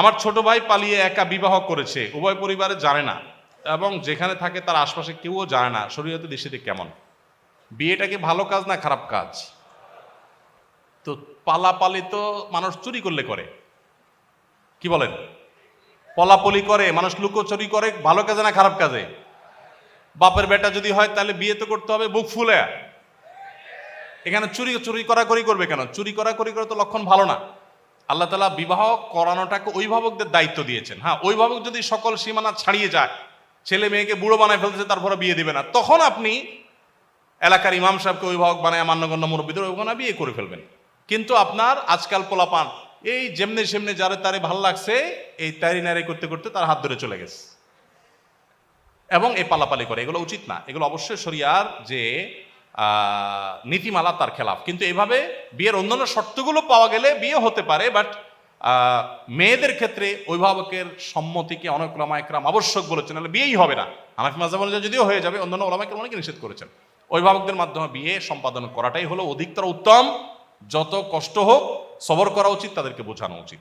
আমার ছোট ভাই পালিয়ে একা বিবাহ করেছে, উভয় পরিবারে জানে না, এবং যেখানে থাকে তার আশপাশে কেউও জানে না, শরীয়তে দৃষ্টিতে কেমন? বিয়েটা কি ভালো কাজ না খারাপ কাজ? তো পালাপালি তো মানুষ চুরি করলে করে। কি বলেন? পলাপলি করে, মানুষ লুকোচুরি করে, ভালো কাজে না খারাপ কাজে? বাপের বেটা যদি হয় তাহলে বিয়ে তো করতে হবে, বুক ফুলে। এখানে চুরি চুরি করাকরি করবে কেন? চুরি করাকরি করে তো লক্ষণ ভালো না। আল্লাহ তালা বিবাহ করানোটাকে অভিভাবকদের দায়িত্ব দিয়েছেন। হ্যাঁ অভিভাবক যদি সকল সীমানা ছাড়িয়ে যায়, ছেলে মেয়েকে বুড়ো বানায় ফেলতেছে তারপরে বিয়ে দিবে না। তখন আপনি এলাকার ইমাম সাহেবকে অভিভাবক বানায়, মান্যগণ্য মুরব্বীদের বানায় বিয়ে করে ফেলবেন। কিন্তু আপনার আজকাল পোলাপান, এই যেমনি সেমনি যারে তারে ভালো লাগছে, এই তারি নারি করতে করতে তার হাত ধরে চলে গেছে। এবং এই পালাপালি করে, এগুলো উচিত না। এগুলো অবশ্যই শরিয়ার যে নীতিমালা তার খেলাফ। কিন্তু এভাবে বিয়ের অন্যান্য শর্তগুলো পাওয়া গেলে বিয়ে হতে পারে, বাট মেয়েদের ক্ষেত্রে অভিভাবকের সম্মতিকে অনেক ওলামা একরাম আবশ্যক বলেছেন তাহলে বিয়েই হবে না। হানাফি মাজাব যদিও হয়ে যাবে, অন্যান্য ওলামা একরাম অনেকে নিষেধ করেছেন। অভিভাবকদের মাধ্যমে বিয়ে সম্পাদন করাটাই হলো অধিকতর উত্তম। যত কষ্ট হোক, সবর করা উচিত, তাদেরকে বোঝানো উচিত।